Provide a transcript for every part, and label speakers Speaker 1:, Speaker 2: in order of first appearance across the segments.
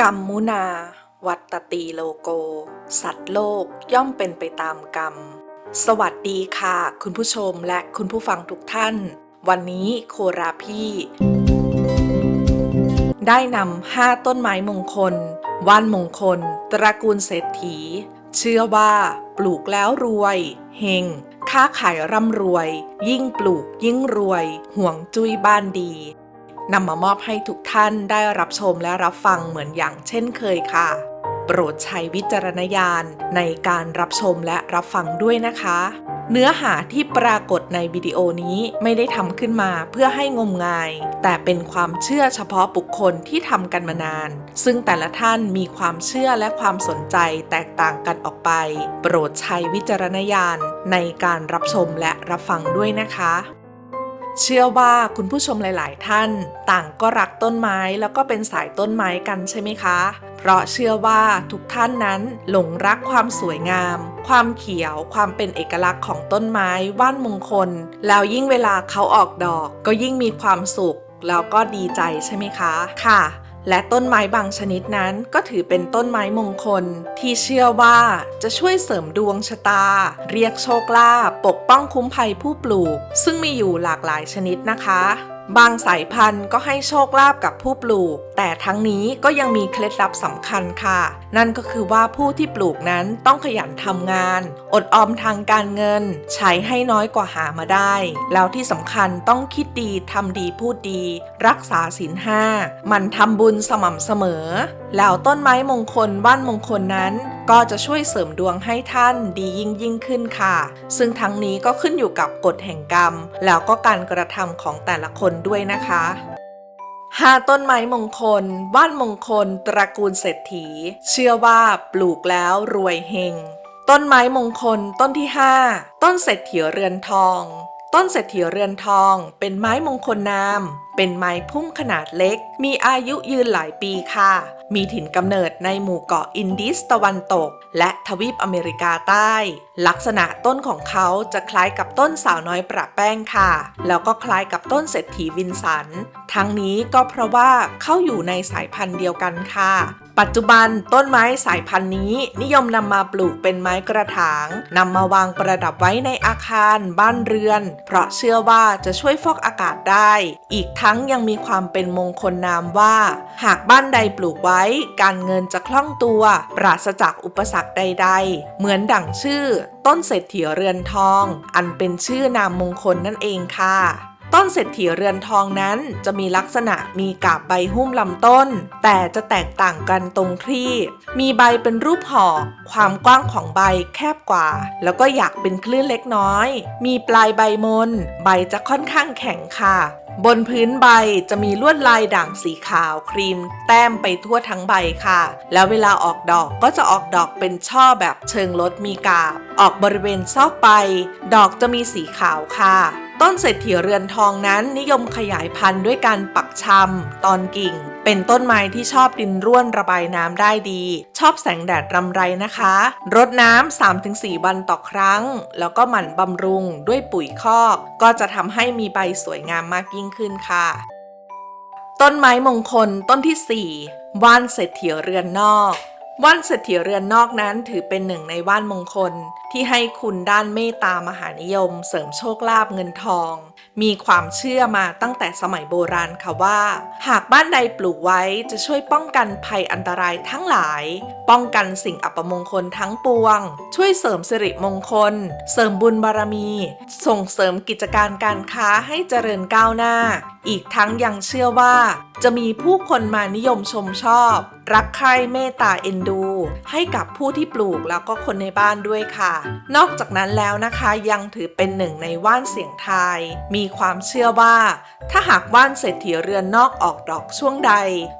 Speaker 1: กรรมมุนา วัตตีโลโก สัตว์โลกย่อมเป็นไปตามกรรม สวัสดีค่ะ คุณผู้ชมและคุณผู้ฟังทุกท่าน วันนี้โคราพี่ ได้นำห้าต้นไม้มงคล ว่านมงคล ตระกูลเศรษฐี เชื่อว่า ปลูกแล้วรวยเฮงค้าขายร่ำรวย ยิ่งปลูกยิ่งรวย ห่วงจุ้ยบ้านดี นำมามอบให้ทุกท่านได้รับชมและรับฟังเหมือนอย่างเช่นเคยค่ะ โปรดใช้วิจารณญาณในการรับชมและรับฟังด้วยนะคะ เนื้อหาที่ปรากฏในวิดีโอนี้ไม่ได้ทำขึ้นมาเพื่อให้งมงาย แต่เป็นความเชื่อเฉพาะบุคคลที่ทำกันมานาน ซึ่งแต่ละท่านมีความเชื่อและความสนใจแตกต่างกันออกไป โปรดใช้วิจารณญาณในการรับชมและรับฟังด้วยนะคะ เชื่อว่าคุณผู้ชมหลาย ๆ ท่าน ต่างก็รักต้นไม้แล้วก็เป็นสายต้นไม้กันใช่ไหมคะ เพราะเชื่อว่าทุกท่านนั้นหลงรักความสวยงาม ความเขียวความเป็นเอกลักษณ์ของต้นไม้ว่านมงคล แล้วยิ่งเวลาเขาออกดอก ก็ยิ่งมีความสุขแล้วก็ดีใจใช่ไหมคะ ค่ะ และต้นไม้บางชนิดนั้นก็ถือเป็นต้นไม้มงคล ที่เชื่อว่าจะช่วยเสริมดวงชะตา เรียกโชคลาภปกป้องคุ้มภัยผู้ปลูก ซึ่งมีอยู่หลากหลายชนิดนะคะ บางสายพันธุ์ก็ให้โชคลาภกับผู้ปลูก แต่ทั้งนี้ก็ยังมีเคล็ดลับสำคัญค่ะ นั่นก็คือว่าผู้ที่ปลูกนั้นต้องขยันทำงาน อดออมทางการเงิน ใช้ให้น้อยกว่าหามาได้ แล้วที่สำคัญต้องคิดดีทำดีพูดดี รักษาศีลห้ามันทำบุญสม่ำเสมอ แล้วต้นไม้มงคลว่านมงคลนั้น ก็จะช่วยเสริมดวงให้ท่านดียิ่งยิ่งขึ้นค่ะ ซึ่งทั้งนี้ก็ขึ้นอยู่กับกฎแห่งกรรม แล้วก็การกระทำของแต่ละคนด้วยนะคะห้าต้นไม้มงคลว่านมงคล ตระกูลเศรษฐี เชื่อว่าปลูกแล้วรวยเฮง ต้นไม้มงคลต้นที่ 5 ต้นเศรษฐีเรือนทอง ต้นเศรษฐีเรือนทอง เป็นไม้มงคลนามเป็นไม้พุ่มขนาดเล็ก มีอายุยืนหลายปีค่ะ มีถิ่นกำเนิดในหมู่เกาะอินดิสตะวันตก และทวีปอเมริกาใต้ ลักษณะต้นของเขาจะคล้ายกับต้นสาวน้อยประแป้งค่ะ แล้วก็คล้ายกับต้นเศรษฐีวินสัน ทั้งนี้ก็เพราะว่าเข้าอยู่ในสายพันธุ์เดียวกันค่ะ ปัจจุบันต้นไม้สายพันธุ์นี้ นิยมนำมาปลูกเป็นไม้กระถางนำมาวางประดับไว้ในอาคาร บ้านเรือน เพราะเชื่อว่าจะช่วยฟอกอากาศได้ อีกทั้งั้งยังมีความเป็นมงคลนามว่า หากบ้านใดปลูกไว้ การเงินจะคล่องตัว ปราศจากอุปสรรคใด ๆ เหมือนดั่งชื่อ ต้นเศรษฐีเรือนทอง อันเป็นชื่อนามมงคลนั่นเองค่ะ ต้นเศรษฐีเรือนทองนั้นจะมีลักษณะมีกาบใบหุ้มลำต้น แต่จะแตกต่างกันตรงที่ มีใบเป็นรูปหอกความกว้างของใบแคบกว่า แล้วก็อยากเป็นคลื่นเล็กน้อย มีปลายใบมน ใบจะค่อนข้างแข็งค่ะบนพื้นใบจะมีลวดลายด่างสีขาวครีม แต้มไปทั่วทั้งใบค่ะ แล้วเวลาออกดอกก็จะออกดอกเป็นช่อแบบเชิงลดมีกาบ ออกบริเวณซอกใบดอกจะมีสีขาวค่ะ ต้นเศรษฐีเรือนทองนั้นนิยมขยายพันธุ์ด้วยการปักชำตอนกิ่ง เป็นต้นไม้ที่ชอบดินร่วนระบายน้ำได้ดี ชอบแสงแดดรำไรนะคะ รดน้ำ 3-4 วันต่อครั้ง แล้วก็หมั่นบำรุงด้วยปุ๋ยคอก ก็จะทำให้มีใบสวยงามมากยิ่งขึ้นค่ะ ต้นไม้มงคลต้นที่ 4 ว่านเศรษฐีเรือนนอก ว่านเศรษฐีเรือนนอกนั้นถือเป็นหนึ่งในว่านมงคล ที่ให้คุณด้านเมตตามหานิยม เสริมโชคลาภเงินทอง มีความเชื่อมาตั้งแต่สมัยโบราณค่ะว่า หากบ้านใดปลูกไว้จะช่วยป้องกันภัยอันตรายทั้งหลาย ป้องกันสิ่งอัปมงคลทั้งปวง ช่วยเสริมสิริมงคล เสริมบุญบารมี ส่งเสริมกิจการการค้าให้เจริญก้าวหน้า อีกทั้งยังเชื่อว่าจะมีผู้คนมานิยมชมชอบ รักใคร่เมตตาเอ็นดู ให้กับผู้ที่ปลูกแล้วก็คนในบ้านด้วยค่ะ นอกจากนั้นแล้วนะคะยังถือเป็นหนึ่งในว่านเสียงไทย มีความเชื่อว่า ถ้าหากว่านเศรษฐีเรือนนอกออกดอกช่วงใด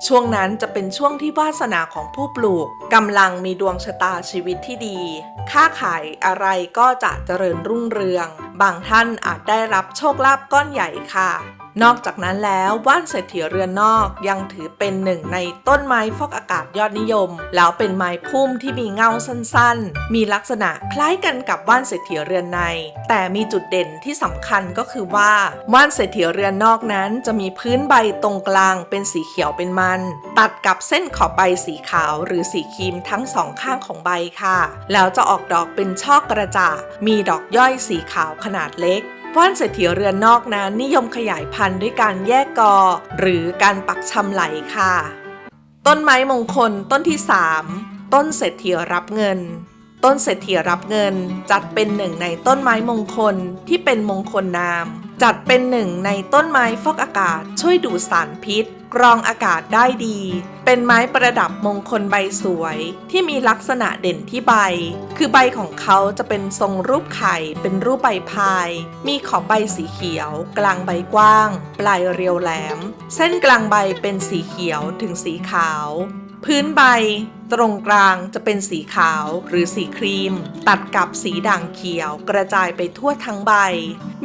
Speaker 1: ช่วงนั้นจะเป็นช่วงที่วาสนาของผู้ปลูกกำลังมีดวงชะตาชีวิตที่ดี ค้าขายอะไรก็จะเจริญรุ่งเรือง บางท่านอาจได้รับโชคลาภก้อนใหญ่ค่ะ นอกจากนั้นแล้วว่านเศรษฐีเรือนนอกยังถือเป็นหนึ่งในต้นไม้ฟอกอากาศยอดนิยม แล้วเป็นไม้พุ่มที่มีเงาสั้นๆ มีลักษณะคล้ายกันกับว่านเศรษฐีเรือนใน แต่มีจุดเด่นที่สำคัญก็คือว่าว่านเศรษฐีเรือนนอกนั้นจะมีพื้นใบตรงกลางเป็นสีเขียวเป็นมัน ตัดกับเส้นขอบใบสีขาวหรือสีครีมทั้งสองข้างของใบค่ะ แล้วจะออกดอกเป็นช่อกระจามีดอกย่อยสีขาวขนาดเล็ก ว่านเศรษฐีเรือนนอกนั้นนิยมขยายพันธุ์ด้วยการแยกกอ หรือการปักชำไหลค่ะ ต้นไม้มงคลต้นที่ 3 ต้นเศรษฐีรับเงิน ต้นเศรษฐีรับเงินจัดเป็นหนึ่งในต้นไม้มงคลที่เป็นมงคลนาม จัดเป็นหนึ่งในต้นไม้ฟอกอากาศช่วยดูดสารพิษ กรองอากาศได้ดี เป็นไม้ประดับมงคลใบสวย ที่มีลักษณะเด่นที่ใบ คือใบของเขาจะเป็นทรงรูปไข่เป็นรูปใบพาย มีขอบใบสีเขียว กลางใบกว้าง ปลายเรียวแหลม เส้นกลางใบเป็นสีเขียวถึงสีขาว พื้นใบตรงกลางจะเป็นสีขาวหรือสีครีม ตัดกับสีด่างเขียว กระจายไปทั่วทั้งใบ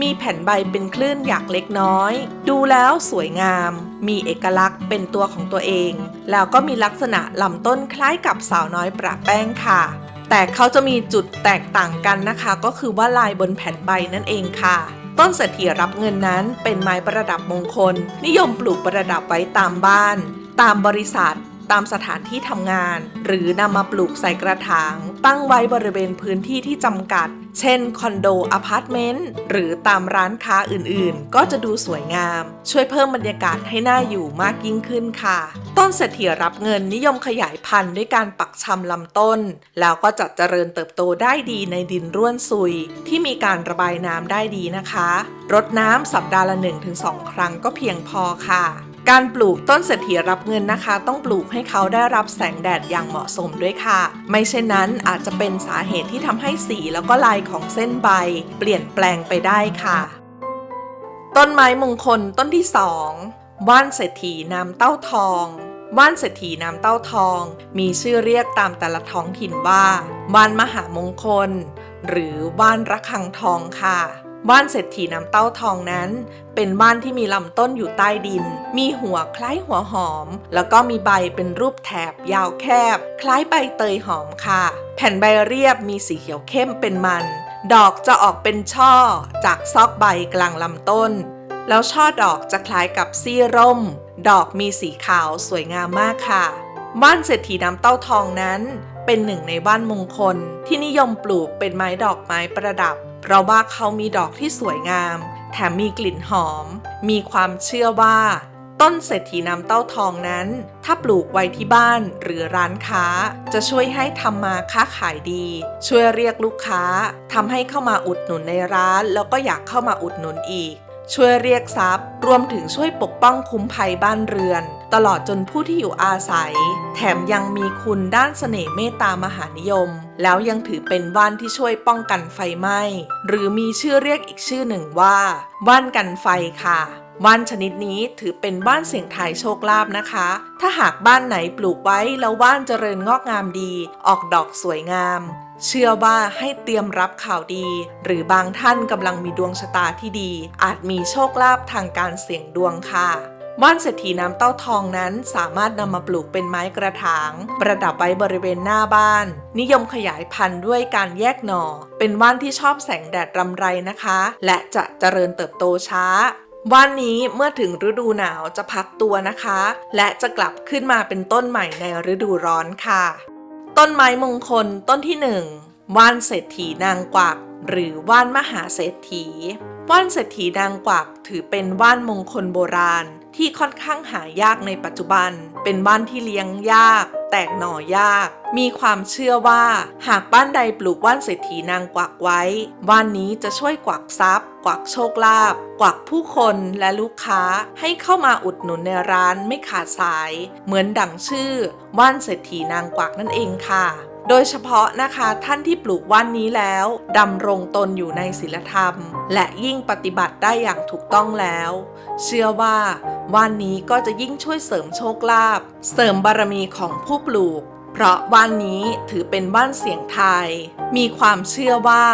Speaker 1: มีแผ่นใบเป็นคลื่นหยักเล็กน้อย ดูแล้วสวยงาม มีเอกลักษณ์เป็นตัวของตัวเอง แล้วก็มีลักษณะลำต้นคล้ายกับสาวน้อยประแป้งค่ะ แต่เขาจะมีจุดแตกต่างกันนะคะ ก็คือว่าลายบนแผ่นใบนั่นเองค่ะต้นเศรษฐีรับเงินนั้นเป็นไม้ประดับมงคล นิยมปลูกประดับไว้ตามบ้าน ตามบริษัท ตามสถานที่ทำงาน หรือนำมาปลูกใส่กระถาง ตั้งไว้บริเวณพื้นที่ที่จำกัด เช่นคอนโดอพาร์ตเมนต์หรือตามร้านค้าอื่นๆ ก็จะดูสวยงาม ช่วยเพิ่มบรรยากาศให้น่าอยู่มากยิ่งขึ้นค่ะ ต้นเศรษฐีรับเงินนิยมขยายพันธุ์ด้วยการปักชำลำต้น แล้วก็จะเจริญเติบโตได้ดีในดินร่วนซุย ที่มีการระบายน้ำได้ดีนะคะ รดน้ำสัปดาห์ละ 1-2 ครั้งก็เพียงพอค่ะ การปลูกต้นเศรษฐีรับเงินนะคะ ต้องปลูกให้เขาได้รับแสงแดดอย่างเหมาะสมด้วยค่ะ ไม่เช่นนั้นอาจจะเป็นสาเหตุที่ทำให้สีแล้วก็ลายของเส้นใบ เปลี่ยนแปลงไปได้ค่ะ ต้นไม้มงคลต้นที่สองว่านเศรษฐีน้ำเต้าทองว่านเศรษฐีน้ำเต้าทอง มีชื่อเรียกตามแต่ละท้องถิ่นว่าว่านมหามงคล หรือว่านระฆังทองค่ะ ว่านเศรษฐีน้ำเต้าทองนั้น เป็นว่านที่มีลำต้นอยู่ใต้ดิน มีหัวคล้ายหัวหอม แล้วก็มีใบเป็นรูปแถบยาวแคบ คล้ายใบเตยหอมค่ะ แผ่นใบเรียบมีสีเขียวเข้มเป็นมัน ดอกจะออกเป็นช่อ จากซอกใบกลางลำต้น แล้วช่อดอกจะคล้ายกับซี่ร่ม ดอกมีสีขาวสวยงามมากค่ะว่านเศรษฐีน้ำเต้าทองนั้น เป็นหนึ่งในว่านมงคล ที่นิยมปลูกเป็นไม้ดอกไม้ประดับ เพราะว่าเขามีดอกที่สวยงาม แถมมีกลิ่นหอม มีความเชื่อว่า ต้นเศรษฐีน้ำเต้าทองนั้น ถ้าปลูกไว้ที่บ้านหรือร้านค้า จะช่วยให้ทำมาค้าขายดี ช่วยเรียกลูกค้าทำให้เข้ามาอุดหนุนในร้าน แล้วก็อยากเข้ามาอุดหนุนอีก ช่วยเรียกทรัพย์ รวมถึงช่วยปกป้องคุ้มภัยบ้านเรือน ตลอดจนผู้ที่อยู่อาศัย แถมยังมีคุณด้านเสน่ห์เมตตามหานิยม แล้วยังถือเป็นว่านที่ช่วยป้องกันไฟไหม้ หรือมีชื่อเรียกอีกชื่อหนึ่งว่า ว่านกันไฟค่ะว่านชนิดนี้ถือเป็นว่านเสียงทายโชคลาภนะคะ ถ้าหากบ้านไหนปลูกไว้แล้วว่านเจริญงอกงามดี ออกดอกสวยงาม เชื่อว่าให้เตรียมรับข่าวดี หรือบางท่านกำลังมีดวงชะตาที่ดี อาจมีโชคลาภทางการเสี่ยงดวงค่ะ ว่านเศรษฐีน้ำเต้าทองนั้นสามารถนำมาปลูกเป็นไม้กระถาง ประดับไว้บริเวณหน้าบ้าน นิยมขยายพันธุ์ด้วยการแยกหน่อ เป็นว่านที่ชอบแสงแดดรำไรนะคะ และจะเจริญเติบโตช้าว่านนี้เมื่อถึงฤดูหนาวจะพักตัวนะคะ และจะกลับขึ้นมาเป็นต้นใหม่ในฤดูร้อนค่ะ ต้นไม้มงคลต้นที่หนึ่งว่านเศรษฐีนางกวัก หรือว่านมหาเศรษฐี ว่านเศรษฐีนางกวักถือเป็นว่านมงคลโบราณ ที่ค่อนข้างหายากในปัจจุบัน เป็นว่านที่เลี้ยงยาก แตกหน่อยาก มีความเชื่อว่า หากบ้านใดปลูกว่านเศรษฐีนางกวักไว้ ว่านนี้จะช่วยกวักทรัพย์ กวักโชคลาภกวักผู้คนและลูกค้าให้เข้ามาอุดหนุนในร้านไม่ขาดสาย เหมือนดั่งชื่อว่านเศรษฐีนางกวักนั่นเองค่ะ โดยเฉพาะนะคะท่านที่ปลูกว่านนี้แล้วดำรงตนอยู่ในศีลธรรม และยิ่งปฏิบัติได้อย่างถูกต้องแล้ว เชื่อว่าว่านนี้ก็จะยิ่งช่วยเสริมโชคลาภเสริมบารมีของผู้ปลูก เพราะว่านนี้ถือเป็นว่านเสียงไทย มีความเชื่อว่า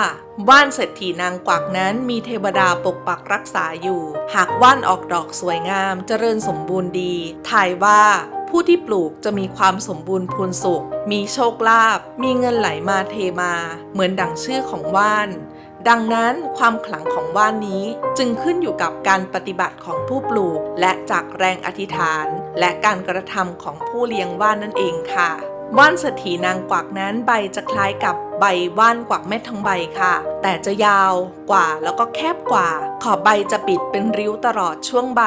Speaker 1: ว่านเศรษฐีนางกวักนั้นมีเทวดาปกปักรักษาอยู่ หากว่านออกดอกสวยงามเจริญสมบูรณ์ดีทายว่า ผู้ที่ปลูกจะมีความสมบูรณ์พูนสุข มีโชคลาภ มีเงินไหลมาเทมา เหมือนดังชื่อของว่าน ดังนั้นความขลังของว่านนี้จึงขึ้นอยู่กับการปฏิบัติของผู้ปลูก และจากแรงอธิษฐาน และการกระทำของผู้เลี้ยงว่านนั่นเองค่ะ ว่านเศรษฐีนางกวักนั้นใบจะคล้ายกับใบว่านกวักแม่ทองใบค่ะ แต่จะยาวกว่าแล้วก็แคบกว่า ขอบใบจะปิดเป็นริ้วตลอดช่วงใบ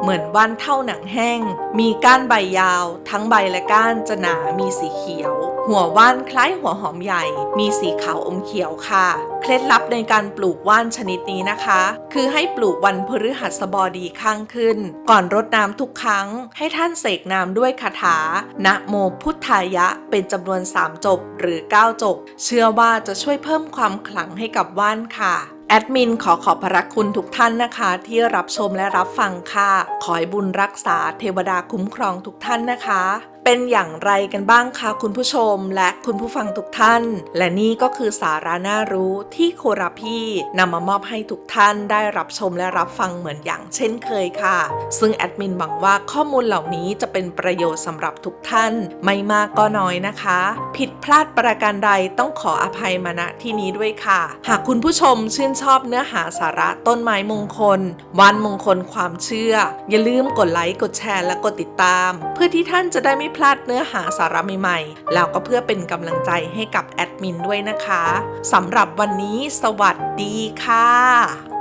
Speaker 1: เหมือนว่านเท่าหนังแห้ง มีก้านใบยาว ทั้งใบและก้านจะหนามีสีเขียว หัวว่านคล้ายหัวหอมใหญ่ มีสีขาวอมเขียวค่ะ เคล็ดลับในการปลูกว่านชนิดนี้นะคะ คือให้ปลูกวันพฤหัสบดีข้างขึ้น ก่อนรดน้ำทุกครั้ง ให้ท่านเสกน้ำด้วยคาถา นะโมพุทธายะ เป็นจำนวน 3 จบหรือ 9 จบ เชื่อว่าจะช่วยเพิ่มความขลังให้กับว่านค่ะแอดมินขอขอบพระคุณทุกท่านนะคะ ที่รับชมและรับฟังค่ะ ขอให้บุญรักษาเทวดาคุ้มครองทุกท่านนะคะ เป็นอย่างไรกันบ้างคะคุณผู้ชมและคุณผู้ฟังทุกท่าน และนี่ก็คือสาระน่ารู้ที่โคราพี่นำมามอบให้ทุกท่านได้รับชมและรับฟังเหมือนอย่างเช่นเคยค่ะ ซึ่งแอดมินหวังว่าข้อมูลเหล่านี้จะเป็นประโยชน์สำหรับทุกท่าน ไม่มากก็น้อยนะคะ ผิดพลาดประการใดต้องขออภัยมาณที่นี้ด้วยค่ะ หากคุณผู้ชมชื่นชอบเนื้อหาสาระต้นไม้มงคล วันมงคลความเชื่อ อย่าลืมกดไลค์กดแชร์และกดติดตาม เพื่อที่ท่านจะได้ไม่พลาดเนื้อหาสาระใหม่ๆ แล้วก็เพื่อเป็นกำลังใจให้กับแอดมินด้วยนะคะสำหรับวันนี้สวัสดีค่ะ